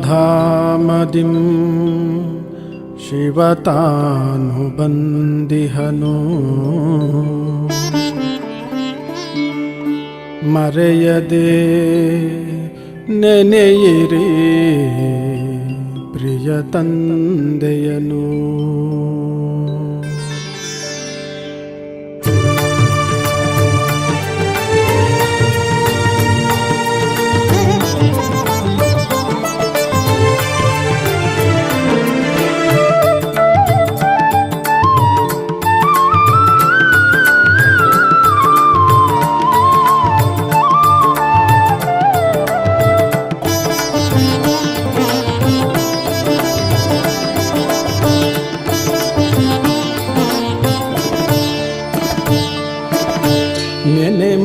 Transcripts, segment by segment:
परमधामदिं ಶಿವತಾನುಬಂದಿಹನು ಮರೆಯದೆ ನೆನೆಯಿರಿ ಪ್ರಿಯ ತಂದೆಯನು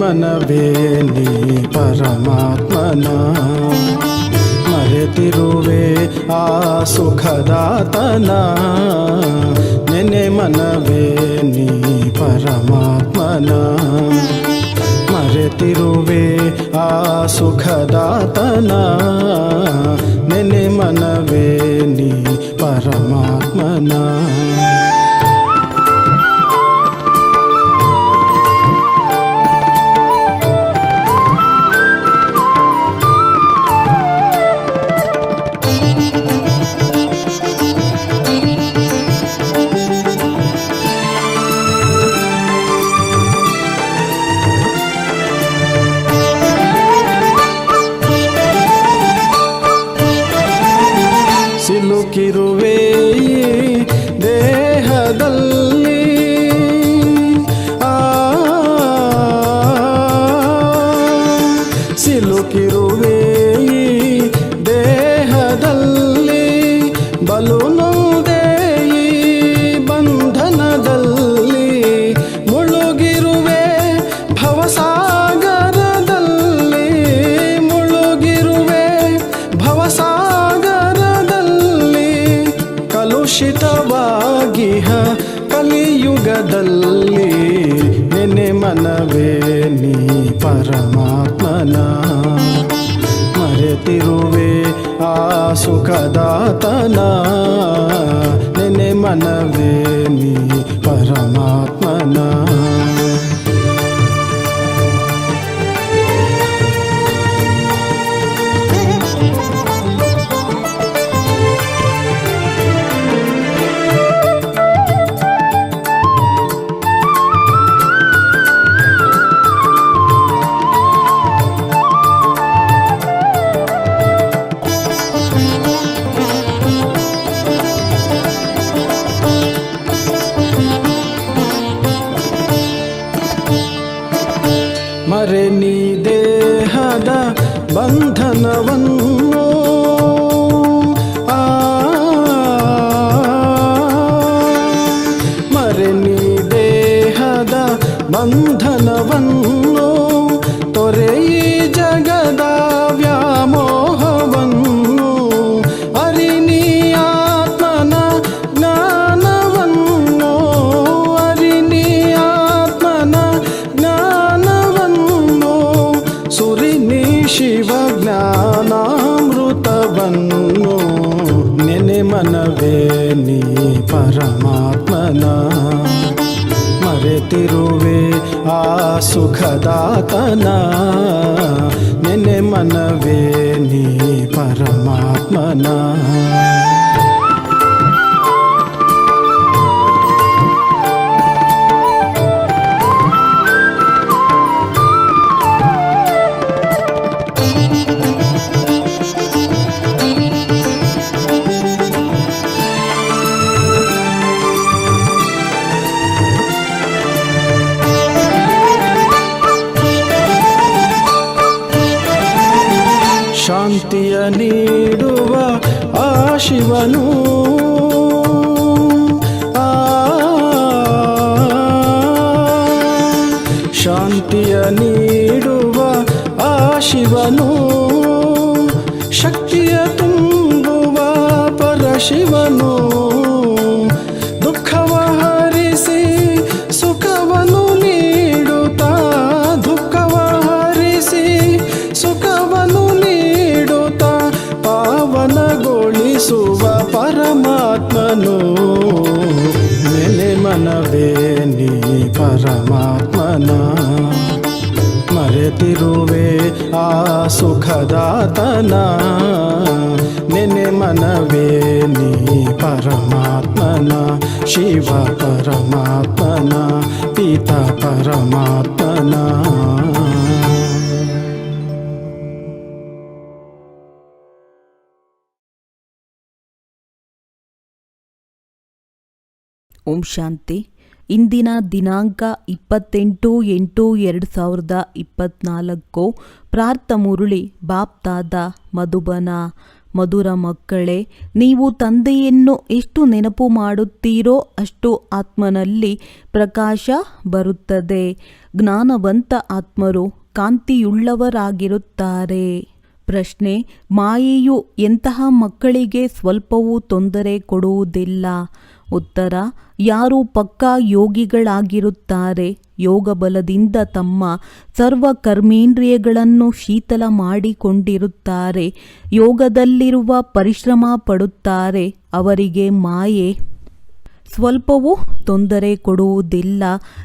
ನೆನೆ ಮನವೇ ನೀ ಪರಮಾತ್ಮನ ಮರೆತಿರುವೆ ಆ ಸುಖದಾತನ ನೆನೆ ಮನವೇ ನೀ ಪರಮಾತ್ಮನ ಮರೆತಿರುವೆ ಆ ಸುಖದಾತನ ನೆನೆ ಮನವೇ ನೀ ಪರಮಾತ್ಮನ ಸಿಲುಕಿರುವೆ ಈ ಸುಖದಾತನ ನೆನೆ ಮನವೇ ನೀ ಪರಮಾತ್ಮನ ಪರಮಾತ್ಮನ ಮರೆತಿರುವೆ ಆ ಸುಖದಾತನ ನೆನೆ ಮನವೇ ನೀ ಪರಮಾತ್ಮನ ಶಾಂತಿಯ ನೀಡುವ ಆ ಶಿವನು ಆ ಶಾಂತಿಯ ನೀಡುವ ಆ ಶಿವನು ಶಕ್ತಿಯ ತುಂಬುವ ಪರಶಿವನು ಮನವೇ ನೀ ಪರಮಾತ್ಮನ ಮರೆತಿರುವೆ ಆ ಸುಖದಾತನ ನೆನೆ ಮನವೇ ನೀ ಪರಮಾತ್ಮನ ಶಿವ ಪರಮಾತ್ಮನ ಪಿತ ಪರಮಾತ್ಮನ ಓಂ ಶಾಂತಿ ಇಂದಿನ ದಿನಾಂಕ ಇಪ್ಪತ್ತೆಂಟು ಎಂಟು ಎರಡು ಸಾವಿರದ ಇಪ್ಪತ್ನಾಲ್ಕು. ಪ್ರಾರ್ಥ ಮುರುಳಿ ಬಾಪ್ತಾದ ಮಧುಬನ, ಮಧುರ ಮಕ್ಕಳೇ, ನೀವು ತಂದೆಯನ್ನು ಎಷ್ಟು ನೆನಪು ಮಾಡುತ್ತೀರೋ ಅಷ್ಟು ಆತ್ಮನಲ್ಲಿ ಪ್ರಕಾಶ ಬರುತ್ತದೆ. ಜ್ಞಾನವಂತ ಆತ್ಮರು ಕಾಂತಿಯುಳ್ಳವರಾಗಿರುತ್ತಾರೆ. ಪ್ರಶ್ನೆ, ಮಾಯೆಯು ಎಂತಹ ಮಕ್ಕಳಿಗೆ ಸ್ವಲ್ಪವೂ ತೊಂದರೆ ಕೊಡುವುದಿಲ್ಲ. ಉತ್ತರ, ಯಾರು ಪಕ್ಕಾ ಯೋಗಿಗಳಾಗಿರುತ್ತಾರೆ. ಯೋಗ ಬಲದಿಂದ ತಮ್ಮ ಸರ್ವ ಕರ್ಮೇಂದ್ರಿಯಗಳನ್ನು ಶೀತಲ ಮಾಡಿಕೊಂಡಿರುತ್ತಾರೆ. ಯೋಗದಲ್ಲಿರುವ ಪರಿಶ್ರಮ ಪಡುತ್ತಾರೆ. ಅವರಿಗೆ ಮಾಯೆ. ಸ್ವಲ್ಪವೂ ತೊಂದರೆ ಕೊಡುವುದಿಲ್ಲ.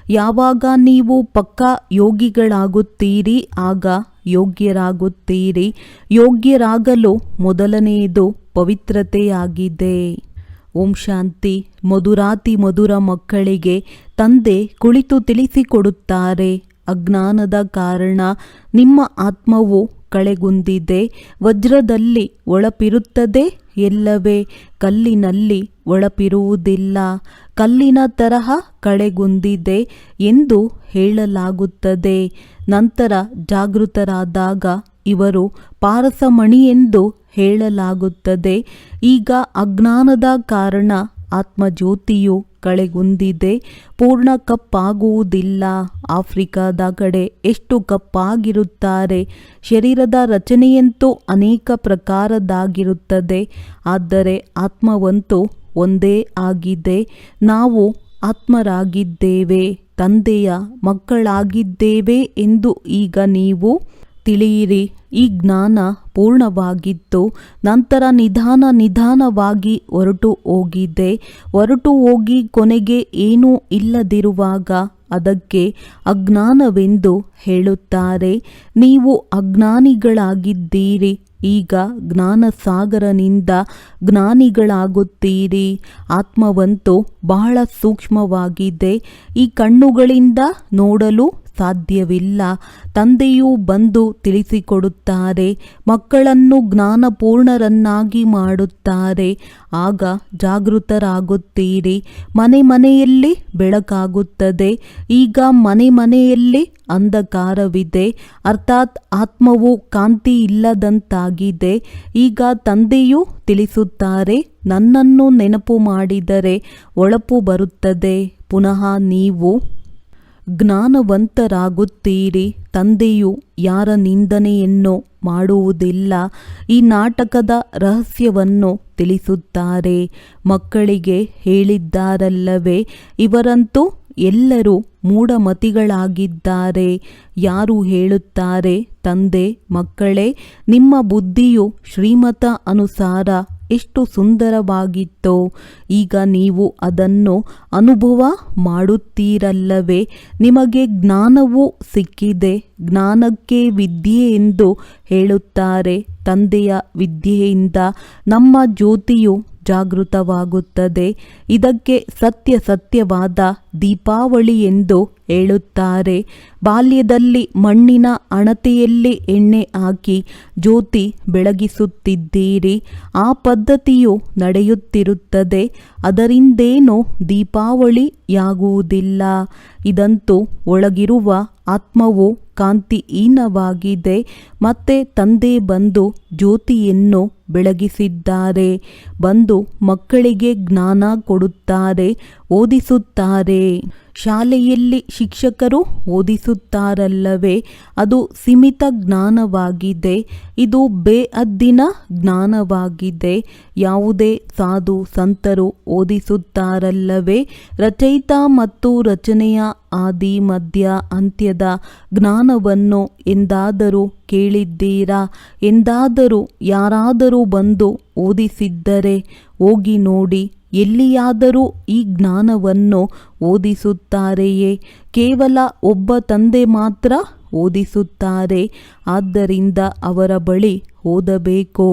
ಯಾವಾಗ ನೀವು ಪಕ್ಕಾ ಯೋಗಿಗಳಾಗುತ್ತೀರಿ, ಆಗ ಯೋಗ್ಯರಾಗುತ್ತೀರಿ. ಯೋಗ್ಯರಾಗಲು ಮೊದಲನೆಯದು ಪವಿತ್ರತೆಯಾಗಿದೆ. ಓಂ ಶಾಂತಿ, ಮಧುರಾತಿ ಮಧುರ ಮಕ್ಕಳಿಗೆ ತಂದೆ ಕುಳಿತು ತಿಳಿಸಿಕೊಡುತ್ತಾರೆ. ಅಜ್ಞಾನದ ಕಾರಣ ನಿಮ್ಮ ಆತ್ಮವು ಕಳೆಗುಂದಿದೆ. ವಜ್ರದಲ್ಲಿ ಒಳಪಿರುತ್ತದೆ ಎಲ್ಲವೇ, ಕಲ್ಲಿನಲ್ಲಿ ಒಳಪಿರುವುದಿಲ್ಲ. ಕಲ್ಲಿನ ತರಹ ಕಳೆಗುಂದಿದೆ ಎಂದು ಹೇಳಲಾಗುತ್ತದೆ. ನಂತರ ಜಾಗೃತರಾದಾಗ ಇವರು ಪಾರಸಮಣಿ ಎಂದು ಹೇಳಲಾಗುತ್ತದೆ. ಈಗ ಅಜ್ಞಾನದ ಕಾರಣ ಆತ್ಮಜ್ಯೋತಿಯು ಕಳೆಗುಂದಿದೆ. ಪೂರ್ಣ ಕಪ್ಪಾಗುವುದಿಲ್ಲ. ಆಫ್ರಿಕಾದ ಕಡೆ ಎಷ್ಟು ಕಪ್ಪಾಗಿರುತ್ತಾರೆ? ಶರೀರದ ರಚನೆಯಂತೂ ಅನೇಕ ಪ್ರಕಾರದಾಗಿರುತ್ತದೆ ಆದರೆ ಆತ್ಮವಂತೂ ಒಂದೇ ಆಗಿದೆ. ನಾವು ಆತ್ಮರಾಗಿದ್ದೇವೆ, ತಂದೆಯ ಮಕ್ಕಳಾಗಿದ್ದೇವೆ ಎಂದು ಈಗ ನೀವು ತಿಳಿಯಿರಿ, ಈ ಜ್ಞಾನ ಪೂರ್ಣವಾಗಿತ್ತು ನಂತರ ನಿಧಾನ ನಿಧಾನವಾಗಿ ಹೊರಟು ಹೋಗಿದೆ. ಹೊರಟು ಹೋಗಿ ಕೊನೆಗೆ ಏನೂ ಇಲ್ಲದಿರುವಾಗ ಅದಕ್ಕೆ ಅಜ್ಞಾನವೆಂದು ಹೇಳುತ್ತಾರೆ. ನೀವು ಅಜ್ಞಾನಿಗಳಾಗಿದ್ದೀರಿ, ಈಗ ಜ್ಞಾನಸಾಗರನಿಂದ ಜ್ಞಾನಿಗಳಾಗುತ್ತೀರಿ. ಆತ್ಮವಂತೂ ಬಹಳ ಸೂಕ್ಷ್ಮವಾಗಿದೆ. ಈ ಕಣ್ಣುಗಳಿಂದ ನೋಡಲು ಸಾಧ್ಯವಿಲ್ಲ. ತಂದೆಯು ಬಂದು ತಿಳಿಸಿಕೊಡುತ್ತಾರೆ, ಮಕ್ಕಳನ್ನು ಜ್ಞಾನಪೂರ್ಣರನ್ನಾಗಿ ಮಾಡುತ್ತಾರೆ. ಆಗ ಜಾಗೃತರಾಗುತ್ತೀರಿ. ಮನೆ ಮನೆಯಲ್ಲಿ ಬೆಳಕಾಗುತ್ತದೆ. ಈಗ ಮನೆ ಮನೆಯಲ್ಲಿ ಅಂಧಕಾರವಿದೆ. ಅರ್ಥಾತ್ ಆತ್ಮವು ಕಾಂತಿ ಇಲ್ಲದಂತಾಗಿದೆ ಈಗ ತಂದೆಯು ತಿಳಿಸುತ್ತಾರೆ, ನನ್ನನ್ನು ನೆನಪು ಮಾಡಿದರೆ ಒಳಪು ಬರುತ್ತದೆ. ಪುನಃ ನೀವು ಜ್ಞಾನವಂತರಾಗುತ್ತೀರಿ. ತಂದೆಯು ಯಾರ ನಿಂದನೆಯನ್ನು ಮಾಡುವುದಿಲ್ಲ. ಈ ನಾಟಕದ ರಹಸ್ಯವನ್ನು ತಿಳಿಸುತ್ತಾರೆ. ಮಕ್ಕಳಿಗೆ ಹೇಳಿದ್ದಾರಲ್ಲವೇ, ಇವರಂತೂ ಎಲ್ಲರೂ ಮೂಢಮತಿಗಳಾಗಿದ್ದಾರೆ. ಯಾರು ಹೇಳುತ್ತಾರೆ, ತಂದೆ, ಮಕ್ಕಳೇ, ನಿಮ್ಮ ಬುದ್ಧಿಯು ಶ್ರೀಮತ ಅನುಸಾರ ಎಷ್ಟು ಸುಂದರವಾಗಿತ್ತೋ, ಈಗ ನೀವು ಅದನ್ನು ಅನುಭವ ಮಾಡುತ್ತೀರಲ್ಲವೇ? ನಿಮಗೆ ಜ್ಞಾನವೂ ಸಿಕ್ಕಿದೆ. ಜ್ಞಾನಕ್ಕೆ ವಿದ್ಯೆ ಎಂದು ಹೇಳುತ್ತಾರೆ ತಂದೆಯ ವಿದ್ಯೆಯಿಂದ ನಮ್ಮ ಜ್ಯೋತಿಯು. ಜಾಗೃತವಾಗುತ್ತದೆ. ಇದಕ್ಕೆ ಸತ್ಯ ಸತ್ಯವಾದ ದೀಪಾವಳಿ ಎಂದು ಹೇಳುತ್ತಾರೆ. ಬಾಲ್ಯದಲ್ಲಿ ಮಣ್ಣಿನ ಅಣತೆಯಲ್ಲಿ ಎಣ್ಣೆ ಹಾಕಿ ಜ್ಯೋತಿ ಬೆಳಗಿಸುತ್ತಿದ್ದೀರಿ. ಆ ಪದ್ಧತಿಯು ನಡೆಯುತ್ತಿರುತ್ತದೆ. ಅದರಿಂದೇನೂ ದೀಪಾವಳಿಯಾಗುವುದಿಲ್ಲ. ಇದಂತೂ ಒಳಗಿರುವ ಆತ್ಮವು ಕಾಂತಿಹೀನವಾಗಿದೆ ಮತ್ತೆ ತಂದೆ ಬಂದು ಜ್ಯೋತಿಯನ್ನು ಬೆಳಗಿಸಿದ್ದಾರೆ. ಬಂದು ಮಕ್ಕಳಿಗೆ ಜ್ಞಾನ ಕೊಡುತ್ತಾರೆ, ಓದಿಸುತ್ತಾರೆ. ಶಾಲೆಯಲ್ಲಿ ಶಿಕ್ಷಕರು ಓದಿಸುತ್ತಾರಲ್ಲವೇ? ಅದು ಸೀಮಿತ ಜ್ಞಾನವಾಗಿದೆ. ಇದು ಬೇಅದ್ದಿನ ಜ್ಞಾನವಾಗಿದೆ. ಯಾವುದೇ ಸಾಧು ಸಂತರು ಓದಿಸುತ್ತಾರಲ್ಲವೇ? ರಚಯಿತ ಮತ್ತು ರಚನೆಯ ಆದಿ ಮಧ್ಯ ಅಂತ್ಯದ ಜ್ಞಾನವನ್ನು ಎಂದಾದರೂ ಕೇಳಿದ್ದೀರಾ? ಎಂದಾದರೂ ಯಾರಾದರೂ ಬಂದು ಓದಿಸಿದ್ದರೆ ಹೋಗಿ ನೋಡಿ, ಎಲ್ಲಿಯಾದರೂ ಈ ಜ್ಞಾನವನ್ನು ಓದಿಸುತ್ತಾರೆಯೇ? ಕೇವಲ ಒಬ್ಬ ತಂದೆ ಮಾತ್ರ ಓದಿಸುತ್ತಾರೆ, ಆದ್ದರಿಂದ ಅವರ ಬಳಿ ಓದಬೇಕು?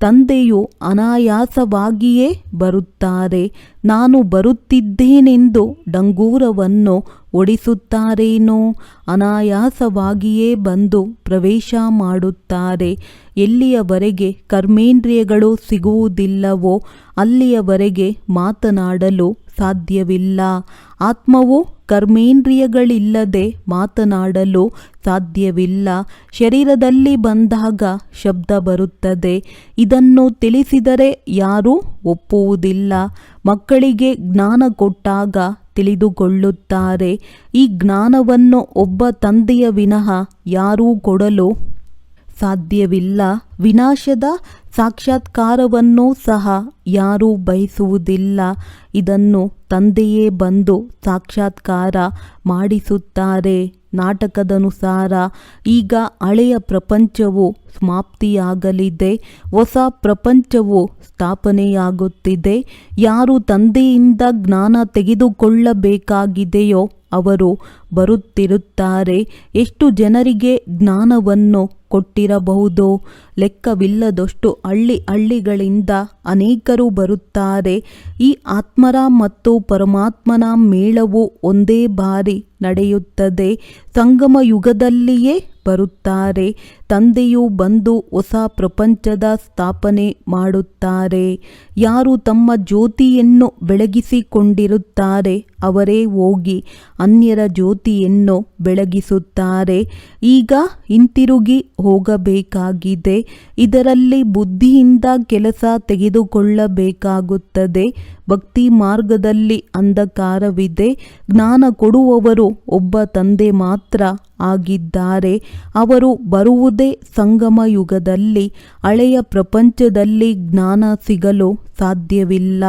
ತಂದೆಯು ಅನಾಯಾಸವಾಗಿಯೇ ಬರುತ್ತಾರೆ, ನಾನು ಬರುತ್ತಿದ್ದೇನೆಂದು ಡಂಗೂರವನ್ನು ಒಡಿಸುತ್ತಾರೇನೋ ಅನಾಯಾಸವಾಗಿಯೇ ಬಂದು ಪ್ರವೇಶ ಮಾಡುತ್ತಾರೆ. ಎಲ್ಲಿಯವರೆಗೆ ಕರ್ಮೇಂದ್ರಿಯಗಳು ಸಿಗುವುದಿಲ್ಲವೋ, ಅಲ್ಲಿಯವರೆಗೆ ಮಾತನಾಡಲು ಸಾಧ್ಯವಿಲ್ಲ. ಆತ್ಮವು ಕರ್ಮೇಂದ್ರಿಯಗಳಿಲ್ಲದೆ ಮಾತನಾಡಲು ಸಾಧ್ಯವಿಲ್ಲ. ಶರೀರದಲ್ಲಿ ಬಂದಾಗ ಶಬ್ದ ಬರುತ್ತದೆ. ಇದನ್ನು ತಿಳಿಸಿದರೆ ಯಾರೂ ಒಪ್ಪುವುದಿಲ್ಲ. ಮಕ್ಕಳಿಗೆ ಜ್ಞಾನ ಕೊಟ್ಟಾಗ ತಿಳಿದುಕೊಳ್ಳುತ್ತಾರೆ. ಈ ಜ್ಞಾನವನ್ನು ಒಬ್ಬ ತಂದೆಯ ವಿನಃ ಯಾರೂ ಕೊಡಲು ಸಾಧ್ಯವಿಲ್ಲ. ವಿನಾಶದ ಸಾಕ್ಷಾತ್ಕಾರವನ್ನು ಸಹ ಯಾರೂ ಬಯಸುವುದಿಲ್ಲ. ಇದನ್ನು ತಂದೆಯೇ ಬಂದು ಸಾಕ್ಷಾತ್ಕಾರ ಮಾಡಿಸುತ್ತಾರೆ. ನಾಟಕದನುಸಾರ ಈಗ ಹಳೆಯ ಪ್ರಪಂಚವು ಸಮಾಪ್ತಿಯಾಗಲಿದೆ, ಹೊಸ ಪ್ರಪಂಚವು ಸ್ಥಾಪನೆಯಾಗುತ್ತಿದೆ. ಯಾರು ತಂದೆಯಿಂದ ಜ್ಞಾನ ತೆಗೆದುಕೊಳ್ಳಬೇಕಾಗಿದೆಯೋ ಅವರು ಬರುತ್ತಿರುತ್ತಾರೆ. ಎಷ್ಟು ಜನರಿಗೆ ಜ್ಞಾನವನ್ನು ಕೊಟ್ಟಿರಬಹುದು? ಲೆಕ್ಕವಿಲ್ಲದಷ್ಟು ಹಳ್ಳಿ ಹಳ್ಳಿಗಳಿಂದ ಅನೇಕರು ಬರುತ್ತಾರೆ. ಈ ಆತ್ಮರ ಮತ್ತು ಪರಮಾತ್ಮನ ಮೇಳವು ಒಂದೇ ಬಾರಿ ನಡೆಯುತ್ತದೆ. ಸಂಗಮ ಯುಗದಲ್ಲಿಯೇ ಬರುತ್ತಾರೆ. ತಂದೆಯು ಬಂದು ಹೊಸ ಪ್ರಪಂಚದ ಸ್ಥಾಪನೆ ಮಾಡುತ್ತಾರೆ. ಯಾರು ತಮ್ಮ ಜ್ಯೋತಿಯನ್ನು ಬೆಳಗಿಸಿಕೊಂಡಿರುತ್ತಾರೆ, ಅವರೇ ಹೋಗಿ ಅನ್ಯರ ಜ್ಯೋತಿಯನ್ನು ಬೆಳಗಿಸುತ್ತಾರೆ. ಈಗ ಹಿಂತಿರುಗಿ ಹೋಗಬೇಕಾಗಿದೆ. ಇದರಲ್ಲಿ ಬುದ್ಧಿಯಿಂದ ಕೆಲಸ ತೆಗೆದುಕೊಳ್ಳಬೇಕಾಗುತ್ತದೆ. ಭಕ್ತಿ ಮಾರ್ಗದಲ್ಲಿ ಅಂಧಕಾರವಿದೆ. ಜ್ಞಾನ ಕೊಡುವವರು ಒಬ್ಬ ತಂದೆ ಮಾತ್ರ ಆಗಿದ್ದಾರೆ. ಅವರು ಬರುವುದೇ ಸಂಗಮ ಯುಗದಲ್ಲಿ. ಹಳೆಯ ಪ್ರಪಂಚದಲ್ಲಿ ಜ್ಞಾನ ಸಿಗಲು ಸಾಧ್ಯವಿಲ್ಲ.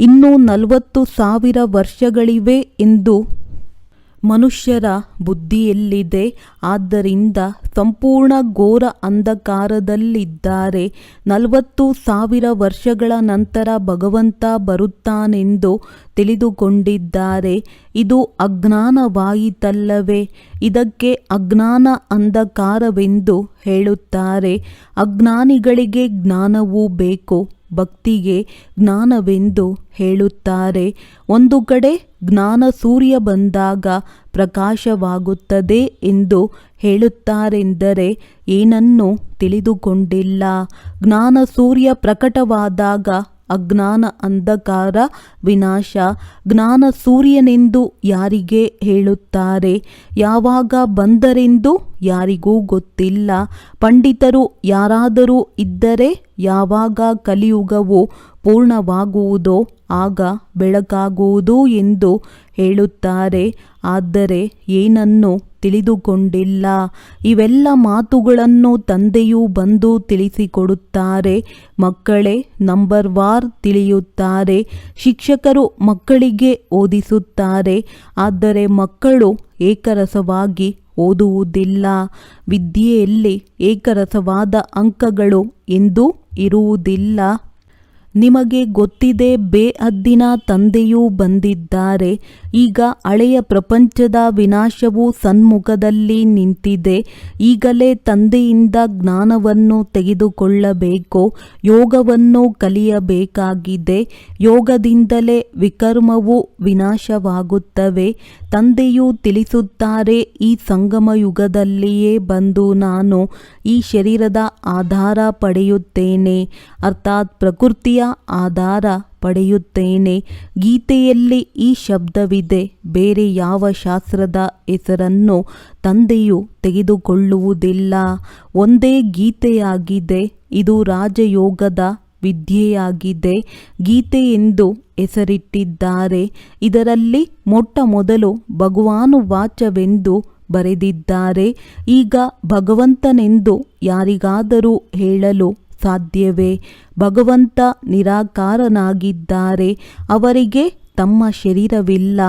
ಇನ್ನೂ ನಲವತ್ತು ಸಾವಿರ ವರ್ಷಗಳಿವೆ ಎಂದು ಮನುಷ್ಯರ ಬುದ್ಧಿಯಲ್ಲಿದೆ. ಆದ್ದರಿಂದ ಸಂಪೂರ್ಣ ಘೋರ ಅಂಧಕಾರದಲ್ಲಿದ್ದಾರೆ. ನಲವತ್ತು ಸಾವಿರ ವರ್ಷಗಳ ನಂತರ ಭಗವಂತ ಬರುತ್ತಾನೆಂದು ತಿಳಿದುಕೊಂಡಿದ್ದಾರೆ. ಇದು ಅಜ್ಞಾನವಾಯಿತಲ್ಲವೇ? ಇದಕ್ಕೆ ಅಜ್ಞಾನ ಅಂಧಕಾರವೆಂದು ಹೇಳುತ್ತಾರೆ. ಅಜ್ಞಾನಿಗಳಿಗೆ ಜ್ಞಾನವೂ ಬೇಕು. ಭಕ್ತಿಗೆ ಜ್ಞಾನವೆಂದು ಹೇಳುತ್ತಾರೆ. ಒಂದು ಕಡೆ ಜ್ಞಾನ ಸೂರ್ಯ ಬಂದಾಗ ಪ್ರಕಾಶವಾಗುತ್ತದೆ ಎಂದು ಹೇಳುತ್ತಾರೆಂದರೆ ಏನನ್ನೂ ತಿಳಿದುಕೊಂಡಿಲ್ಲ. ಜ್ಞಾನ ಸೂರ್ಯ ಪ್ರಕಟವಾದಾಗ ಅಜ್ಞಾನ, ಅಂಧಕಾರ, ವಿನಾಶ. ಜ್ಞಾನ ಸೂರ್ಯನೆಂದು ಯಾರಿಗೆ ಹೇಳುತ್ತಾರೆ? ಯಾವಾಗ ಬಂದರೆಂದು ಯಾರಿಗೂ ಗೊತ್ತಿಲ್ಲ. ಪಂಡಿತರು ಯಾರಾದರೂ ಇದ್ದರೆ ಯಾವಾಗ ಕಲಿಯುಗವು ಪೂರ್ಣವಾಗುವುದೋ ಆಗ ಬೆಳಕಾಗುವುದು ಎಂದು ಹೇಳುತ್ತಾರೆ. ಆದರೆ ಏನನ್ನು ತಿಳಿದುಕೊಂಡಿಲ್ಲ. ಇವೆಲ್ಲ ಮಾತುಗಳನ್ನು ತಂದೆಯು ಬಂದು ತಿಳಿಸಿಕೊಡುತ್ತಾರೆ. ಮಕ್ಕಳೇ, ನಂಬರ್ ವಾರ್ ತಿಳಿಯುತ್ತಾರೆ. ಶಿಕ್ಷಕರು ಮಕ್ಕಳಿಗೆ ಓದಿಸುತ್ತಾರೆ. ಆದರೆ ಮಕ್ಕಳು ಏಕರಸವಾಗಿ ಓದುವುದಿಲ್ಲ. ವಿದ್ಯೆಯಲ್ಲಿ ಏಕರಸವಾದ ಅಂಕಗಳು ಎಂದೂ ಇರುವುದಿಲ್ಲ. ನಿಮಗೆ ಗೊತ್ತಿದೆ ಬೇಅದ್ದಿನ ತಂದೆಯೂ ಬಂದಿದ್ದಾರೆ. ಈಗ ಹಳೆಯ ಪ್ರಪಂಚದ ವಿನಾಶವು ಸನ್ಮುಖದಲ್ಲಿ ನಿಂತಿದೆ. ಈಗಲೇ ತಂದೆಯಿಂದ ಜ್ಞಾನವನ್ನು ತೆಗೆದುಕೊಳ್ಳಬೇಕು, ಯೋಗವನ್ನು ಕಲಿಯಬೇಕಾಗಿದೆ. ಯೋಗದಿಂದಲೇ ವಿಕರ್ಮವು ವಿನಾಶವಾಗುತ್ತವೆ. ತಂದೆಯು ತಿಳಿಸುತ್ತಾರೆ, ಈ ಸಂಗಮ ಯುಗದಲ್ಲಿಯೇ ಬಂದು ನಾನು ಈ ಶರೀರದ ಆಧಾರ ಪಡೆಯುತ್ತೇನೆ. ಅರ್ಥಾತ್ ಪ್ರಕೃತಿಯ ಆಧಾರ ಪಡೆಯುತ್ತೇನೆ. ಗೀತೆಯಲ್ಲಿ ಈ ಶಬ್ದವಿದೆ. ಬೇರೆ ಯಾವ ಶಾಸ್ತ್ರದ ಹೆಸರನ್ನು ತಂದೆಯು ತೆಗೆದುಕೊಳ್ಳುವುದಿಲ್ಲ. ಒಂದೇ ಗೀತೆಯಾಗಿದೆ. ಇದು ರಾಜಯೋಗದ ವಿದ್ಯೆಯಾಗಿದೆ. ಗೀತೆ ಎಂದು ಹೆಸರಿಟ್ಟಿದ್ದಾರೆ. ಇದರಲ್ಲಿ ಮೊಟ್ಟ ಮೊದಲು ಭಗವಾನುವಾಚವೆಂದು ಬರೆದಿದ್ದಾರೆ. ಈಗ ಭಗವಂತನೆಂದು ಯಾರಿಗಾದರೂ ಹೇಳಲು ಸಾಧ್ಯವೇ? ಭಗವಂತ ನಿರಾಕಾರನಾಗಿದ್ದಾರೆ. ಅವರಿಗೆ ತಮ್ಮ ಶರೀರವಿಲ್ಲ.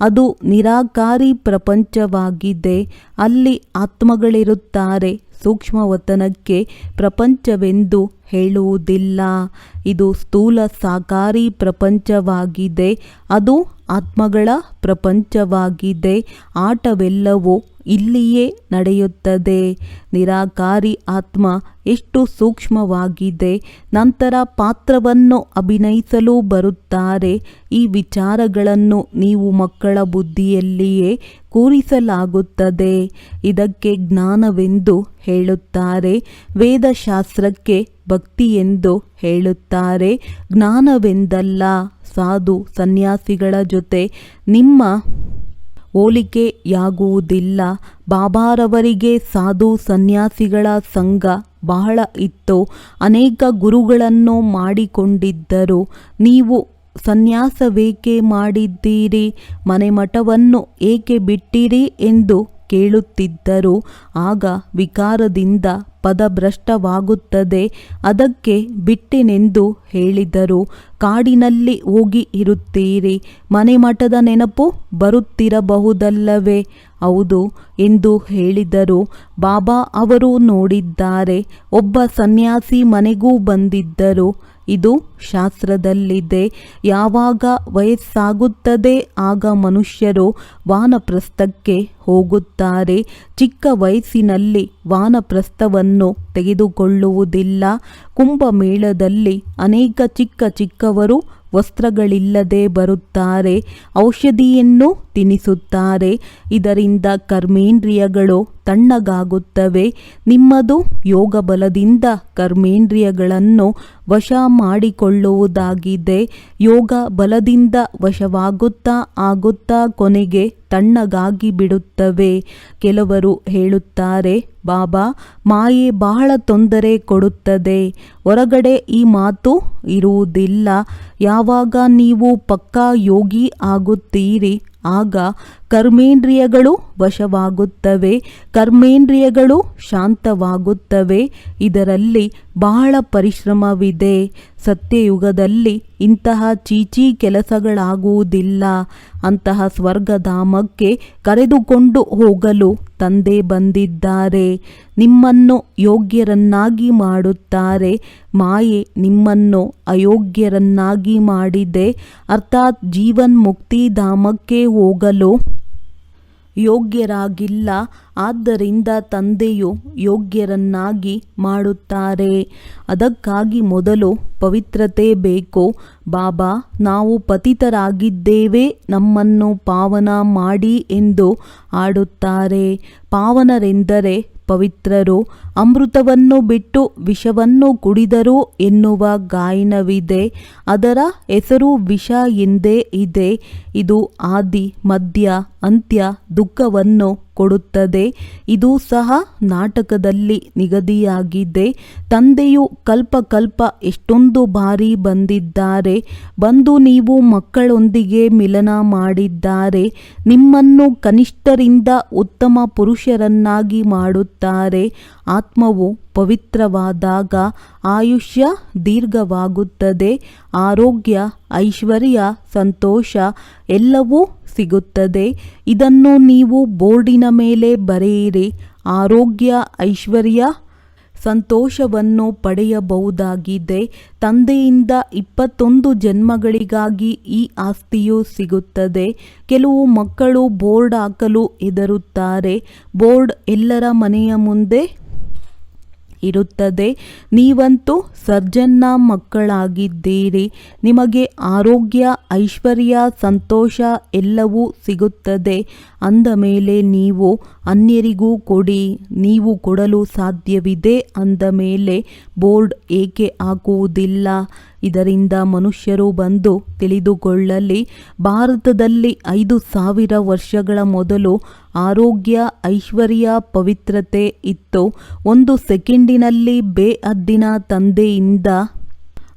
ಅದು ನಿರಾಕಾರಿ ಪ್ರಪಂಚವಾಗಿದೆ. ಅಲ್ಲಿ ಆತ್ಮಗಳಿರುತ್ತಾರೆ. ಸೂಕ್ಷ್ಮವತನಕ್ಕೆ ಪ್ರಪಂಚವೆಂದು ಹೇಳುವುದಿಲ್ಲ. ಇದು ಸ್ಥೂಲ ಸಾಕಾರಿ ಪ್ರಪಂಚವಾಗಿದೆ. ಅದು ಆತ್ಮಗಳ ಪ್ರಪಂಚವಾಗಿದೆ, ಆಟವೆಲ್ಲವೂ ಇಲ್ಲಿಯೇ ನಡೆಯುತ್ತದೆ. ನಿರಾಕಾರಿ ಆತ್ಮ ಎಷ್ಟು ಸೂಕ್ಷ್ಮವಾಗಿದೆ, ನಂತರ ಪಾತ್ರವನ್ನು ಅಭಿನಯಿಸಲು ಬರುತ್ತಾರೆ. ಈ ವಿಚಾರಗಳನ್ನು ನೀವು ಮಕ್ಕಳ ಬುದ್ಧಿಯಲ್ಲಿಯೇ ಕೂರಿಸಲಾಗುತ್ತದೆ. ಇದಕ್ಕೆ ಜ್ಞಾನವೆಂದು ಹೇಳುತ್ತಾರೆ, ವೇದಶಾಸ್ತ್ರಕ್ಕೆ ಭಕ್ತಿ ಎಂದು ಹೇಳುತ್ತಾರೆ. ಜ್ಞಾನವೆಂದಲ್ಲ. ಸಾಧು ಸನ್ಯಾಸಿಗಳ ಜೊತೆ ನಿಮ್ಮ ಹೋಲಿಕೆಯಾಗುವುದಿಲ್ಲ. ಬಾಬಾರವರಿಗೆ ಸಾಧು ಸನ್ಯಾಸಿಗಳ ಸಂಘ ಬಹಳ ಇತ್ತು. ಅನೇಕ ಗುರುಗಳನ್ನು ಮಾಡಿಕೊಂಡಿದ್ದರು. ನೀವು ಸನ್ಯಾಸವೇಕೆ ಮಾಡಿದ್ದೀರಿ? ಮನೆಮಠವನ್ನು ಏಕೆ ಬಿಟ್ಟಿರಿ? ಎಂದು ಕೇಳುತ್ತಿದ್ದರು. ಆಗ ವಿಕಾರದಿಂದ ಪದಭ್ರಷ್ಟವಾಗುತ್ತದೆ. ಅದಕ್ಕೆ ಬಿಟ್ಟೆನೆಂದು ಹೇಳಿದರು. ಕಾಡಿನಲ್ಲಿ ಹೋಗಿ ಇರುತ್ತೀರಿ. ಮನೆಮಠದ ನೆನಪು ಬರುತ್ತಿರಬಹುದಲ್ಲವೇ? ಹೌದು ಎಂದು ಹೇಳಿದರು. ಬಾಬಾ ಅವರು ನೋಡಿದ್ದಾರೆ. ಒಬ್ಬ ಸನ್ಯಾಸಿ ಮನೆಗೂ ಬಂದಿದ್ದರು. ಇದು ಶಾಸ್ತ್ರದಲ್ಲಿದೆ. ಯಾವಾಗ ವಯಸ್ಸಾಗುತ್ತದೆ, ಆಗ ಮನುಷ್ಯರು ವಾನಪ್ರಸ್ಥಕ್ಕೆ ಹೋಗುತ್ತಾರೆ. ಚಿಕ್ಕ ವಯಸ್ಸಿನಲ್ಲಿ ವಾನಪ್ರಸ್ಥವನ್ನು ತೆಗೆದುಕೊಳ್ಳುವುದಿಲ್ಲ. ಕುಂಭಮೇಳದಲ್ಲಿ ಅನೇಕ ಚಿಕ್ಕ ಚಿಕ್ಕವರು ವಸ್ತ್ರಗಳಿಲ್ಲದೆ ಬರುತ್ತಾರೆ, ಔಷಧಿಯನ್ನು ತಿನ್ನಿಸುತ್ತಾರೆ ಇದರಿಂದ ಕರ್ಮೇಂದ್ರಿಯಗಳು ತಣ್ಣಗಾಗುತ್ತವೆ. ನಿಮ್ಮದು ಯೋಗ ಬಲದಿಂದ ಕರ್ಮೇಂದ್ರಿಯಗಳನ್ನು ವಶ ಮಾಡಿಕೊಳ್ಳುವುದಾಗಿದೆ. ಯೋಗ ಬಲದಿಂದ ವಶವಾಗುತ್ತಾ ಆಗುತ್ತಾ ಕೊನೆಗೆ ತಣ್ಣಗಾಗಿ ಬಿಡುತ್ತವೆ ಕೆಲವರು ಹೇಳುತ್ತಾರೆ ಬಾಬಾ, ಮಾಯೆ ಬಹಳ ತೊಂದರೆ ಕೊಡುತ್ತದೆ. ಹೊರಗಡೆ ಈ ಮಾತು ಇರುವುದಿಲ್ಲ. ಯಾವಾಗ ನೀವು ಪಕ್ಕಾ ಯೋಗಿ ಆಗುತ್ತೀರಿ, ಆಗ ಕರ್ಮೇಂದ್ರಿಯಗಳು ವಶವಾಗುತ್ತವೆ. ಕರ್ಮೇಂದ್ರಿಯಗಳು ಶಾಂತವಾಗುತ್ತವೆ. ಇದರಲ್ಲಿ ಬಹಳ ಪರಿಶ್ರಮವಿದೆ. ಸತ್ಯಯುಗದಲ್ಲಿ ಇಂತಹ ಚೀಚಿ ಕೆಲಸಗಳಾಗುವುದಿಲ್ಲ. ಅಂತಹ ಸ್ವರ್ಗಧಾಮಕ್ಕೆ ಕರೆದುಕೊಂಡು ಹೋಗಲು ತಂದೆ ಬಂದಿದ್ದಾರೆ. ನಿಮ್ಮನ್ನು ಯೋಗ್ಯರನ್ನಾಗಿ ಮಾಡುತ್ತಾರೆ. ಮಾಯೆ ನಿಮ್ಮನ್ನು ಅಯೋಗ್ಯರನ್ನಾಗಿ ಮಾಡಿದೆ. ಅರ್ಥಾತ್ ಜೀವನ್ ಮುಕ್ತಿಧಾಮಕ್ಕೆ ಹೋಗಲು ಯೋಗ್ಯರಾಗಿಲ್ಲ. ಆದ್ದರಿಂದ ತಂದೆಯು ಯೋಗ್ಯರನ್ನಾಗಿ ಮಾಡುತ್ತಾರೆ. ಅದಕ್ಕಾಗಿ ಮೊದಲು ಪವಿತ್ರತೆ ಬೇಕು. ಬಾಬಾ, ನಾವು ಪತಿತರಾಗಿದ್ದೇವೆ. ನಮ್ಮನ್ನು ಪಾವನ ಮಾಡಿ ಎಂದು ಆಡುತ್ತಾರೆ ಪಾವನರೆಂದರೆ ಪವಿತ್ರರು. ಅಮೃತವನ್ನು ಬಿಟ್ಟು ವಿಷವನ್ನು ಕುಡಿದರು ಎನ್ನುವ ಗಾಯನವಿದೆ. ಅದರ ಹೆಸರು ವಿಷ ಎಂದೇ ಇದೆ. ಇದು ಆದಿ ಮಧ್ಯ ಅಂತ್ಯ ದುಃಖವನ್ನು ಕೊಡುತ್ತದೆ. ಇದು ಸಹ ನಾಟಕದಲ್ಲಿ ನಿಗದಿಯಾಗಿದೆ. ತಂದೆಯು ಕಲ್ಪ ಕಲ್ಪ ಎಷ್ಟೊಂದು ಬಾರಿ ಬಂದಿದ್ದಾರೆ. ಬಂದು ನೀವು ಮಕ್ಕಳೊಂದಿಗೆ ಮಿಲನ ಮಾಡಿದ್ದಾರೆ. ನಿಮ್ಮನ್ನು ಕನಿಷ್ಠರಿಂದ ಉತ್ತಮ ಪುರುಷರನ್ನಾಗಿ ಮಾಡುತ್ತಾರೆ. ಆತ್ಮವು ಪವಿತ್ರವಾದಾಗ ಆಯುಷ್ಯ ದೀರ್ಘವಾಗುತ್ತದೆ, ಆರೋಗ್ಯ, ಐಶ್ವರ್ಯ, ಸಂತೋಷ ಎಲ್ಲವೂ ಸಿಗುತ್ತದೆ. ಇದನ್ನು ನೀವು ಬೋರ್ಡಿನ ಮೇಲೆ ಬರೆಯಿರಿ. ಆರೋಗ್ಯ, ಐಶ್ವರ್ಯ, ಸಂತೋಷವನ್ನು ಪಡೆಯಬಹುದಾಗಿದೆ. ತಂದೆಯಿಂದ ಇಪ್ಪತ್ತೊಂದು ಜನ್ಮಗಳಿಗಾಗಿ ಈ ಆಸ್ತಿಯು ಸಿಗುತ್ತದೆ. ಕೆಲವು ಮಕ್ಕಳು ಬೋರ್ಡ್ ಹಾಕಲು ಹೆದರುತ್ತಾರೆ. ಬೋರ್ಡ್ ಎಲ್ಲರ ಮನೆಯ ಮುಂದೆ ಇರುತ್ತದೆ. ನೀವಂತೂ ಸರ್ಜನ್ನ ಮಕ್ಕಳಾಗಿದ್ದೀರಿ. ನಿಮಗೆ ಆರೋಗ್ಯ, ಐಶ್ವರ್ಯ, ಸಂತೋಷ ಎಲ್ಲವೂ ಸಿಗುತ್ತದೆ. ಅಂದ ಮೇಲೆ ನೀವು ಅನ್ಯರಿಗೂ ಕೊಡಿ. ನೀವು ಕೊಡಲು ಸಾಧ್ಯವಿದೆ ಅಂದ ಮೇಲೆ ಬೋರ್ಡ್ ಏಕೆ ಹಾಕುವುದಿಲ್ಲ. ಇದರಿಂದ ಮನುಷ್ಯರು ಬಂದು ತಿಳಿದುಕೊಳ್ಳಲಿ, ಭಾರತದಲ್ಲಿ ಐದು ಸಾವಿರ ವರ್ಷಗಳ ಮೊದಲು ಆರೋಗ್ಯ, ಐಶ್ವರ್ಯ, ಪವಿತ್ರತೆ ಇತ್ತು. ಒಂದು ಸೆಕೆಂಡಿನಲ್ಲಿ ಬೇಅದ್ದಿನ ತಂದೆಯಿಂದ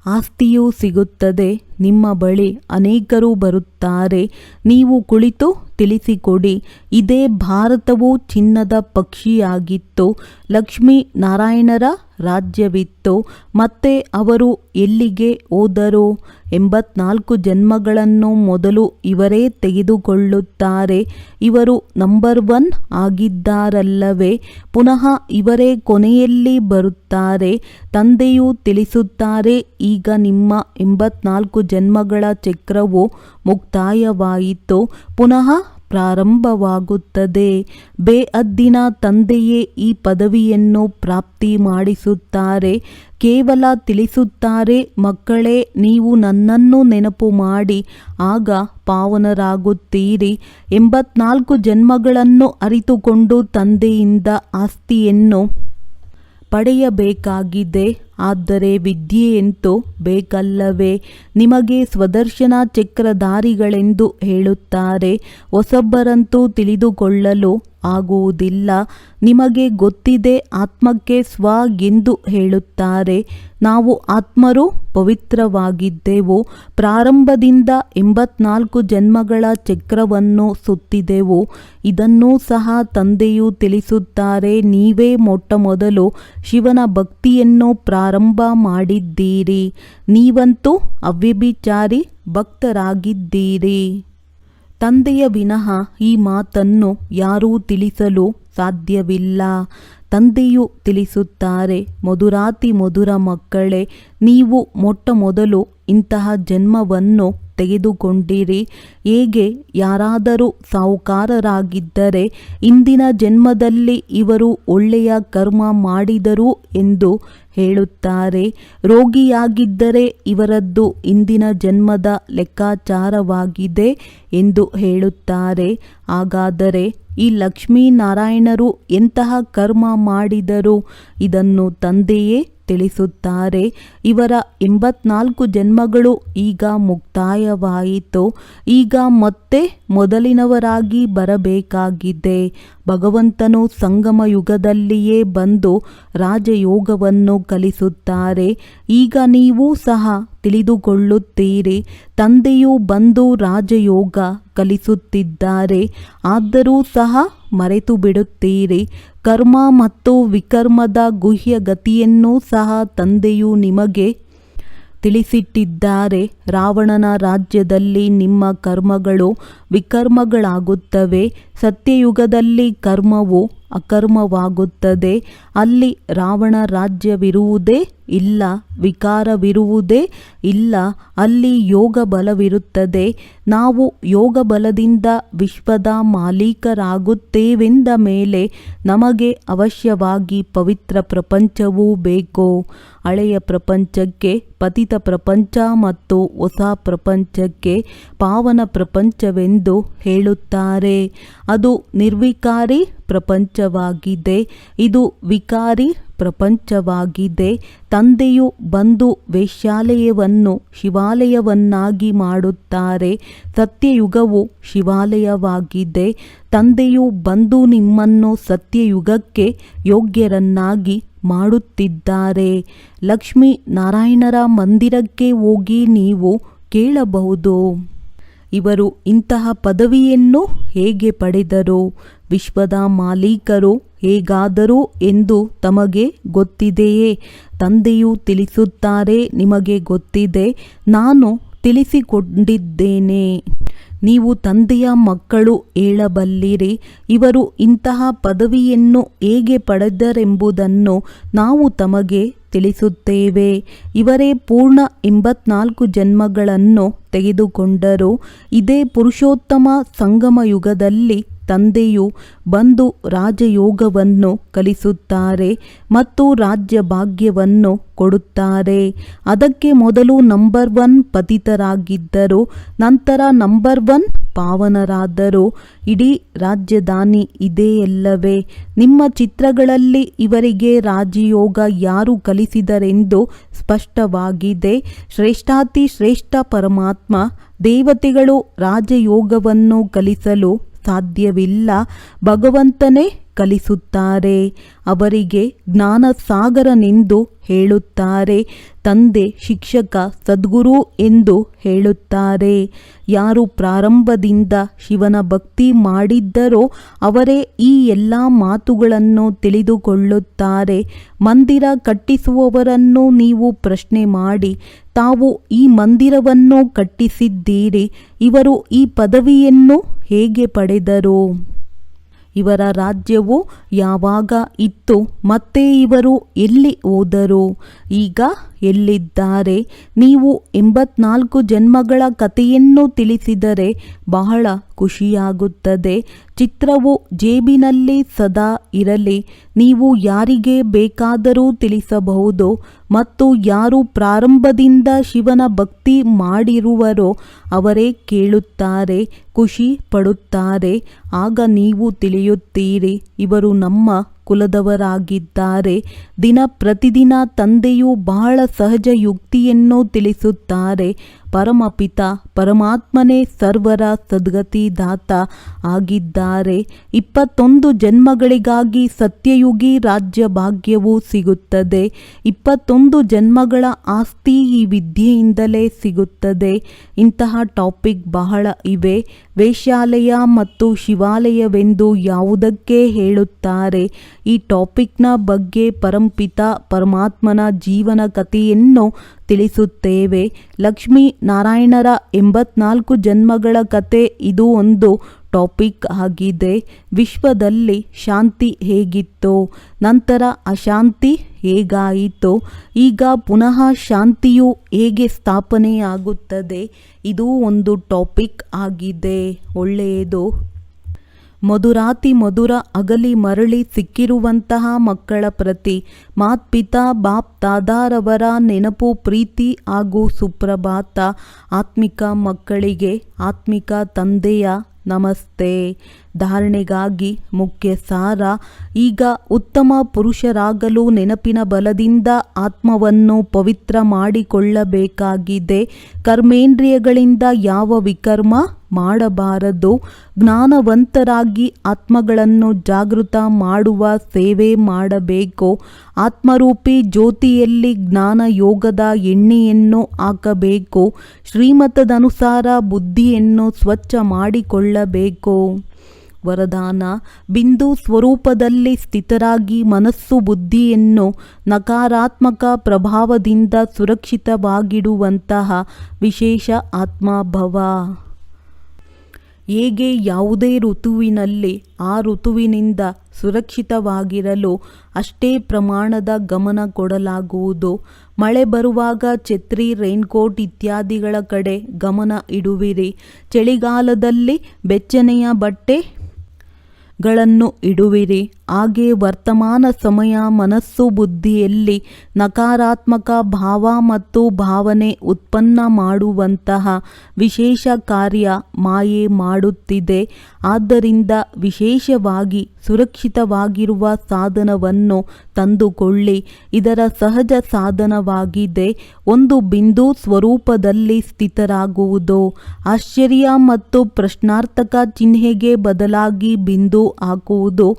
ಆಸ್ತಿಯೂ ಸಿಗುತ್ತದೆ. ನಿಮ್ಮ ಬಳಿ ಅನೇಕರು ಬರುತ್ತಾರೆ. ನೀವು ಕುಳಿತು ತಿಳಿಸಿಕೊಡಿ. ಇದೇ ಭಾರತವು ಚಿನ್ನದ ಪಕ್ಷಿಯಾಗಿತ್ತು. ಲಕ್ಷ್ಮೀ ನಾರಾಯಣರ ರಾಜ್ಯವಿತ್ತು. ಮತ್ತೆ ಅವರು ಎಲ್ಲಿಗೆ ಹೋದರು ಎಂಬತ್ನಾಲ್ಕು ಜನ್ಮಗಳನ್ನು ಮೊದಲು ಇವರೇ ತೆಗೆದುಕೊಳ್ಳುತ್ತಾರೆ. ಇವರು ನಂಬರ್ ಒನ್ ಆಗಿದ್ದಾರಲ್ಲವೇ, ಪುನಃ ಇವರೇ ಕೊನೆಯಲ್ಲಿ ಬರುತ್ತಾರೆ. ತಂದೆಯು ತಿಳಿಸುತ್ತಾರೆ, ಈಗ ನಿಮ್ಮ ಎಂಬತ್ನಾಲ್ಕು ಜನ್ಮಗಳ ಚಕ್ರವು ಮುಕ್ತಾಯವಾಯಿತು. ಪುನಃ ಪ್ರಾರಂಭವಾಗುತ್ತದೆ. ಬೇಅದ್ದಿನ ತಂದೆಯೇ ಈ ಪದವಿಯನ್ನು ಪ್ರಾಪ್ತಿ ಮಾಡಿಸುತ್ತಾರೆ, ಕೇವಲ ತಿಳಿಸುತ್ತಾರೆ, ಮಕ್ಕಳೇ, ನೀವು ನನ್ನನ್ನು ನೆನಪು ಮಾಡಿ, ಆಗ ಪಾವನರಾಗುತ್ತೀರಿ. ಎಂಬತ್ನಾಲ್ಕು ಜನ್ಮಗಳನ್ನು ಅರಿತುಕೊಂಡು ತಂದೆಯಿಂದ ಆಸ್ತಿಯನ್ನು ಪಡೆಯಬೇಕಾಗಿದೆ. ಆದರೆ ವಿದ್ಯೆಯಂತೂ ಬೇಕಲ್ಲವೇ? ನಿಮಗೆ ಸ್ವದರ್ಶನ ಚಕ್ರಧಾರಿಗಳೆಂದು ಹೇಳುತ್ತಾರೆ. ಹೊಸಬ್ಬರಂತೂ ತಿಳಿದುಕೊಳ್ಳಲು ಆಗುವುದಿಲ್ಲ. ನಿಮಗೆ ಗೊತ್ತಿದೆ, ಆತ್ಮಕ್ಕೆ ಸ್ವ ಎಂದು ಹೇಳುತ್ತಾರೆ. ನಾವು ಆತ್ಮರು ಪವಿತ್ರವಾಗಿದ್ದೆವು, ಪ್ರಾರಂಭದಿಂದ ಎಂಬತ್ನಾಲ್ಕು ಜನ್ಮಗಳ ಚಕ್ರವನ್ನು ಸುತ್ತಿದೆವು, ಇದನ್ನೂ ಸಹ ತಂದೆಯು ತಿಳಿಸುತ್ತಾರೆ. ನೀವೇ ಮೊಟ್ಟ ಮೊದಲು ಶಿವನ ಭಕ್ತಿಯನ್ನು ಪ್ರಾರಂಭ ಮಾಡಿದ್ದೀರಿ. ನೀವಂತೂ ಅವ್ಯಭಿಚಾರಿ ಭಕ್ತರಾಗಿದ್ದೀರಿ. ತಂದೆಯ ವಿನಃ ಈ ಮಾತನ್ನು ಯಾರೂ ತಿಳಿಸಲು ಸಾಧ್ಯವಿಲ್ಲ. ತಂದೆಯು ತಿಳಿಸುತ್ತಾರೆ, ಮಧುರಾತಿ ಮಧುರ ಮಕ್ಕಳೇ, ನೀವು ಮೊಟ್ಟ ಮೊದಲು ಇಂತಹ ಜನ್ಮವನ್ನು ತೆಗೆದುಕೊಂಡಿರಿ. ಹೇಗೆ? ಯಾರಾದರೂ ಸಾಹುಕಾರರಾಗಿದ್ದರೆ ಇಂದಿನ ಜನ್ಮದಲ್ಲಿ ಇವರು ಒಳ್ಳೆಯ ಕರ್ಮ ಮಾಡಿದರು ಎಂದು ಹೇಳುತ್ತಾರೆ. ರೋಗಿಯಾಗಿದ್ದರೆ ಇವರದ್ದು ಇಂದಿನ ಜನ್ಮದ ಲೆಕ್ಕಾಚಾರವಾಗಿದೆ ಎಂದು ಹೇಳುತ್ತಾರೆ. ಹಾಗಾದರೆ ಈ ಲಕ್ಷ್ಮೀನಾರಾಯಣರು ಎಂತಹ ಕರ್ಮ ಮಾಡಿದರು? ಇದನ್ನು ತಂದೆಯೇ ತಿಳಿಸುತ್ತಾರೆ. ಇವರ ಎಂಬತ್ನಾಲ್ಕು ಜನ್ಮಗಳು ಈಗ ಮುಕ್ತಾಯವಾಯಿತು. ಈಗ ಮತ್ತೆ ಮೊದಲಿನವರಾಗಿ ಬರಬೇಕಾಗಿದೆ. ಭಗವಂತನು ಸಂಗಮ ಯುಗದಲ್ಲಿಯೇ ಬಂದು ರಾಜಯೋಗವನ್ನು ಕಲಿಸುತ್ತಾರೆ. ಈಗ ನೀವು ಸಹ ತಿಳಿದುಕೊಳ್ಳುತ್ತೀರಿ. ತಂದೆಯು ಬಂದು ರಾಜಯೋಗ ಕಲಿಸುತ್ತಿದ್ದಾರೆ. ಆದರೂ ಸಹ ಮರೆತು ಬಿಡುತ್ತೀರಿ ಕರ್ಮ ಮತ್ತು ವಿಕರ್ಮದ ಗುಹ್ಯ ಗತಿಯನ್ನೂ ಸಹ ತಂದೆಯು ನಿಮಗೆ ತಿಳಿಸಿಟ್ಟಿದ್ದಾರೆ. ರಾವಣನ ರಾಜ್ಯದಲ್ಲಿ ನಿಮ್ಮ ಕರ್ಮಗಳು ವಿಕರ್ಮಗಳಾಗುತ್ತವೆ. ಸತ್ಯಯುಗದಲ್ಲಿ ಕರ್ಮವು ಅಕರ್ಮವಾಗುತ್ತದೆ. ಅಲ್ಲಿ ರಾವಣ ರಾಜ್ಯವಿರುವುದೇ ಇಲ್ಲ, ವಿಕಾರವಿರುವುದೇ ಇಲ್ಲ, ಅಲ್ಲಿ ಯೋಗ ಬಲವಿರುತ್ತದೆ ನಾವು ಯೋಗ ಬಲದಿಂದ ವಿಶ್ವದ ಮಾಲೀಕರಾಗುತ್ತೇವೆಂದ ಮೇಲೆ ನಮಗೆ ಅವಶ್ಯವಾಗಿ ಪವಿತ್ರ ಪ್ರಪಂಚವೂ ಬೇಕು? ಹಳೆಯ ಪ್ರಪಂಚಕ್ಕೆ, ಪತಿತ ಪ್ರಪಂಚ ಮತ್ತು ಹೊಸ ಪ್ರಪಂಚಕ್ಕೆ ಪಾವನ ಪ್ರಪಂಚವೆಂದು ಹೇಳುತ್ತಾರೆ. ಅದು ನಿರ್ವಿಕಾರಿ ಪ್ರಪಂಚವಾಗಿದೆ. ಇದು ವಿಕಾರಿ ಪ್ರಪಂಚವಾಗಿದೆ. ತಂದೆಯು ಬಂದು ವೇಶ್ಯಾಲಯವನ್ನು ಶಿವಾಲಯವನ್ನಾಗಿ ಮಾಡುತ್ತಾರೆ. ಸತ್ಯಯುಗವು ಶಿವಾಲಯವಾಗಿದೆ. ತಂದೆಯು ಬಂದು ನಿಮ್ಮನ್ನು ಸತ್ಯಯುಗಕ್ಕೆ ಯೋಗ್ಯರನ್ನಾಗಿ ಮಾಡುತ್ತಿದ್ದಾರೆ. ಲಕ್ಷ್ಮೀ ನಾರಾಯಣರ ಮಂದಿರಕ್ಕೆ ಹೋಗಿ ನೀವು ಕೇಳಬಹುದು. ಇವರು ಇಂತಹ ಪದವಿಯನ್ನು ಹೇಗೆ ಪಡೆದರು, ವಿಶ್ವದ ಮಾಲೀಕರು ಹೇಗಾದರು ಎಂದು ತಮಗೆ ಗೊತ್ತಿದೆಯೇ? ತಂದೆಯು ತಿಳಿಸುತ್ತಾರೆ, ನಿಮಗೆ ಗೊತ್ತಿದೆ, ನಾನು ತಿಳಿಸಿಕೊಂಡಿದ್ದೇನೆ. ನೀವು ತಂದೆಯ ಮಕ್ಕಳು ಹೇಳಬಲ್ಲಿರಿ. ಇವರು ಇಂತಹ ಪದವಿಯನ್ನು ಹೇಗೆ ಪಡೆದರೆಂಬುದನ್ನು ನಾವು ತಮಗೆ ತಿಳಿಸುತ್ತೇವೆ. ಇವರೇ ಪೂರ್ಣ ಎಂಬತ್ನಾಲ್ಕು ಜನ್ಮಗಳನ್ನು ತೆಗೆದುಕೊಂಡರು. ಇದೇ ಪುರುಷೋತ್ತಮ ಸಂಗಮ ಯುಗದಲ್ಲಿ ತಂದೆಯು ಬಂದು ರಾಜಯೋಗವನ್ನು ಕಲಿಸುತ್ತಾರೆ ಮತ್ತು ರಾಜ್ಯ ಭಾಗ್ಯವನ್ನು ಕೊಡುತ್ತಾರೆ. ಅದಕ್ಕೆ ಮೊದಲು ನಂಬರ್ ಒನ್ ಪತಿತರಾಗಿದ್ದರು, ನಂತರ ನಂಬರ್ ಒನ್ ಪಾವನರಾದರು. ಇಡೀ ರಾಜಧಾನಿ ಇದೆಯಲ್ಲವೇ ನಿಮ್ಮ ಚಿತ್ರಗಳಲ್ಲಿ ಇವರಿಗೆ ರಾಜಯೋಗ ಯಾರು ಕಲಿಸಿದರೆಂದು ಸ್ಪಷ್ಟವಾಗಿದೆ. ಶ್ರೇಷ್ಠಾತಿ ಶ್ರೇಷ್ಠ ಪರಮಾತ್ಮ, ದೇವತೆಗಳು ರಾಜಯೋಗವನ್ನು ಕಲಿಸಲು ಸಾಧ್ಯವಿಲ್ಲ. ಭಗವಂತನೇ ಕಲಿಸುತ್ತಾರೆ. ಅವರಿಗೆ ಜ್ಞಾನಸಾಗರನೆಂದು ಹೇಳುತ್ತಾರೆ. ತಂದೆ, ಶಿಕ್ಷಕ, ಸದ್ಗುರು ಎಂದು ಹೇಳುತ್ತಾರೆ. ಯಾರು ಪ್ರಾರಂಭದಿಂದ ಶಿವನ ಭಕ್ತಿ ಮಾಡಿದ್ದರೋ ಅವರೇ ಈ ಎಲ್ಲ ಮಾತುಗಳನ್ನು ತಿಳಿದುಕೊಳ್ಳುತ್ತಾರೆ. ಮಂದಿರ ಕಟ್ಟಿಸುವವರನ್ನು ನೀವು ಪ್ರಶ್ನೆ ಮಾಡಿ, ತಾವು ಈ ಮಂದಿರವನ್ನು ಕಟ್ಟಿಸಿದ್ದೀರಿ, ಇವರು ಈ ಪದವಿಯನ್ನು ಹೇಗೆ ಪಡೆದರು? ಇವರ ರಾಜ್ಯವು ಯಾವಾಗ ಇತ್ತು, ಮತ್ತೆ ಇವರು ಎಲ್ಲಿ ಹೋದರು? ಈಗ ಎಲ್ಲಿದ್ದಾರೆ? ನೀವು ಎಂಬತ್ನಾಲ್ಕು ಜನ್ಮಗಳ ಕಥೆಯನ್ನು ತಿಳಿಸಿದರೆ ಬಹಳ ಖುಷಿಯಾಗುತ್ತದೆ. ಚಿತ್ರವು ಜೇಬಿನಲ್ಲಿ ಸದಾ ಇರಲಿ. ನೀವು ಯಾರಿಗೆ ಬೇಕಾದರೂ ತಿಳಿಸಬಹುದು ಮತ್ತು ಯಾರು ಪ್ರಾರಂಭದಿಂದ ಶಿವನ ಭಕ್ತಿ ಮಾಡಿರುವರೋ ಅವರೇ ಕೇಳುತ್ತಾರೆ, ಖುಷಿ ಪಡುತ್ತಾರೆ. ಆಗ ನೀವು ತಿಳಿಯುತ್ತೀರಿ, ಇವರು ನಮ್ಮ ಕುಲದವರಾಗಿದ್ದಾರೆ. ದಿನ ಪ್ರತಿದಿನ ತಂದೆಯು ಬಹಳ ಸಹಜ ಯುಕ್ತಿಯನ್ನು ತಿಳಿಸುತ್ತಾರೆ. ಪರಮಪಿತ, ಪರಮಾತ್ಮನೇ ಸರ್ವರ ಸದ್ಗತಿದಾತ ಆಗಿದ್ದಾರೆ. ಇಪ್ಪತ್ತೊಂದು ಜನ್ಮಗಳಿಗಾಗಿ ಸತ್ಯಯುಗಿ ರಾಜ್ಯ ಭಾಗ್ಯವು ಸಿಗುತ್ತದೆ. ಇಪ್ಪತ್ತೊಂದು ಜನ್ಮಗಳ ಆಸ್ತಿ ಈ ವಿದ್ಯೆಯಿಂದಲೇ ಸಿಗುತ್ತದೆ. ಇಂತಹ ಟಾಪಿಕ್ ಬಹಳ ಇವೆ. ವೇಶಾಲಯ ಮತ್ತು ಶಿವಾಲಯವೆಂದು ಯಾವುದಕ್ಕೆ ಹೇಳುತ್ತಾರೆ? ಈ ಟಾಪಿಕ್ನ ಬಗ್ಗೆ ಪರಂಪಿತ ಪರಮಾತ್ಮನ ಜೀವನ ಕಥೆಯನ್ನು ತಿಳಿಸುತ್ತೇವೆ. ಲಕ್ಷ್ಮೀ ನಾರಾಯಣರ ಎಂಬತ್ನಾಲ್ಕು ಜನ್ಮಗಳ ಕತೆ ಇದು ಒಂದು ಟಾಪಿಕ್ ಆಗಿದೆ. ವಿಶ್ವದಲ್ಲಿ ಶಾಂತಿ ಹೇಗಿತ್ತು? ನಂತರ ಅಶಾಂತಿ ಹೇಗಾಯಿತು? ಈಗ ಪುನಃ ಶಾಂತಿಯು ಹೇಗೆ ಸ್ಥಾಪನೆಯಾಗುತ್ತದೆ? ಇದು ಒಂದು ಟಾಪಿಕ್ ಆಗಿದೆ. ಒಳ್ಳೆಯದು. ಮಧುರಾತಿ ಮಧುರ ಅಗಲಿ ಮರಳಿ ಸಿಕ್ಕಿರುವಂತಹ ಮಕ್ಕಳ ಪ್ರತಿ ಮಾತ್ಪಿತಾ ಬಾಪ್ ತಾದಾರವರ ನೆನಪು ಪ್ರೀತಿ ಹಾಗೂ ಸುಪ್ರಭಾತ ಆತ್ಮಿಕ ಮಕ್ಕಳಿಗೆ ಆತ್ಮಿಕ ತಂದೆಯ ನಮಸ್ತೆ. ಧಾರಣೆಗಾಗಿ ಮುಖ್ಯ ಸಾರ, ಈಗ ಉತ್ತಮ ಪುರುಷರಾಗಲು ನೆನಪಿನ ಬಲದಿಂದ ಆತ್ಮವನ್ನು ಪವಿತ್ರ ಮಾಡಿಕೊಳ್ಳಬೇಕಾಗಿದೆ. ಕರ್ಮೇಂದ್ರಿಯಗಳಿಂದ ಯಾವ ವಿಕರ್ಮ ಮಾಡಬಾರದು. ಜ್ಞಾನವಂತರಾಗಿ ಆತ್ಮಗಳನ್ನು ಜಾಗೃತ ಮಾಡುವ ಸೇವೆ ಮಾಡಬೇಕು. ಆತ್ಮರೂಪಿ ಜ್ಯೋತಿಯಲ್ಲಿ ಜ್ಞಾನ ಯೋಗದ ಎಣ್ಣೆಯನ್ನು ಹಾಕಬೇಕು. ಶ್ರೀಮತದನುಸಾರ ಬುದ್ಧಿಯನ್ನು ಸ್ವಚ್ಛ ಮಾಡಿಕೊಳ್ಳಬೇಕು. ವರದಾನ, ಬಿಂದು ಸ್ವರೂಪದಲ್ಲಿ ಸ್ಥಿತರಾಗಿ ಮನಸ್ಸು ಬುದ್ಧಿಯನ್ನು ನಕಾರಾತ್ಮಕ ಪ್ರಭಾವದಿಂದ ಸುರಕ್ಷಿತವಾಗಿಡುವಂತಹ ವಿಶೇಷ ಆತ್ಮಭವ. ಹೇಗೆ ಯಾವುದೇ ಋತುವಿನಲ್ಲಿ ಆ ಋತುವಿನಿಂದ ಸುರಕ್ಷಿತವಾಗಿರಲು ಅಷ್ಟೇ ಪ್ರಮಾಣದ ಗಮನ ಕೊಡಲಾಗುವುದು. ಮಳೆ ಬರುವಾಗ ಛತ್ರಿ, ರೈನ್ಕೋಟ್ ಇತ್ಯಾದಿಗಳ ಕಡೆ ಗಮನ ಇಡುವಿರಿ. ಚಳಿಗಾಲದಲ್ಲಿ ಬೆಚ್ಚನೆಯ ಬಟ್ಟೆ ಗಳನ್ನು ಇಡುವಿರಿ. ಹಾಗೆ ವರ್ತಮಾನ ಸಮಯ ಮನಸ್ಸು ಬುದ್ಧಿಯಲ್ಲಿ ನಕಾರಾತ್ಮಕ ಭಾವ ಮತ್ತು ಭಾವನೆ ಉತ್ಪನ್ನ ಮಾಡುವಂತಹ ವಿಶೇಷ ಕಾರ್ಯ ಮಾಯೆ ಮಾಡುತ್ತಿದೆ. ಆದ್ದರಿಂದ ವಿಶೇಷವಾಗಿ ಸುರಕ್ಷಿತವಾಗಿರುವ ಸಾಧನವನ್ನು ತಂದುಕೊಳ್ಳಿ. ಇದರ ಸಹಜ ಸಾಧನವಾಗಿದೆ. ಒಂದು ಬಿಂದು ಸ್ವರೂಪದಲ್ಲಿ ಸ್ಥಿತರಾಗುವುದು. ಆಶ್ಚರ್ಯ ಮತ್ತು ಪ್ರಶ್ನಾರ್ಥಕ ಚಿಹ್ನೆಗೆ ಬದಲಾಗಿ ಬಿಂದು ಹಾಕುವುದು.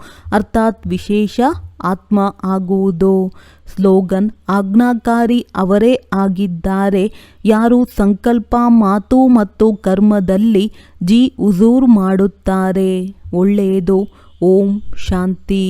ಅರ್ಥಾತ್ ವಿಶೇಷ ಆತ್ಮ ಆಗುವುದು? ಸ್ಲೋಗನ್, ಆಜ್ಞಾಕಾರಿ ಅವರೇ ಆಗಿದ್ದಾರೆ. ಯಾರು ಸಂಕಲ್ಪ ಮಾತು ಮತ್ತು ಕರ್ಮದಲ್ಲಿ ಜಿ ಉಜೂರ್ ಮಾಡುತ್ತಾರೆ. ಒಳ್ಳೆಯದು. ಓಂ ಶಾಂತಿ.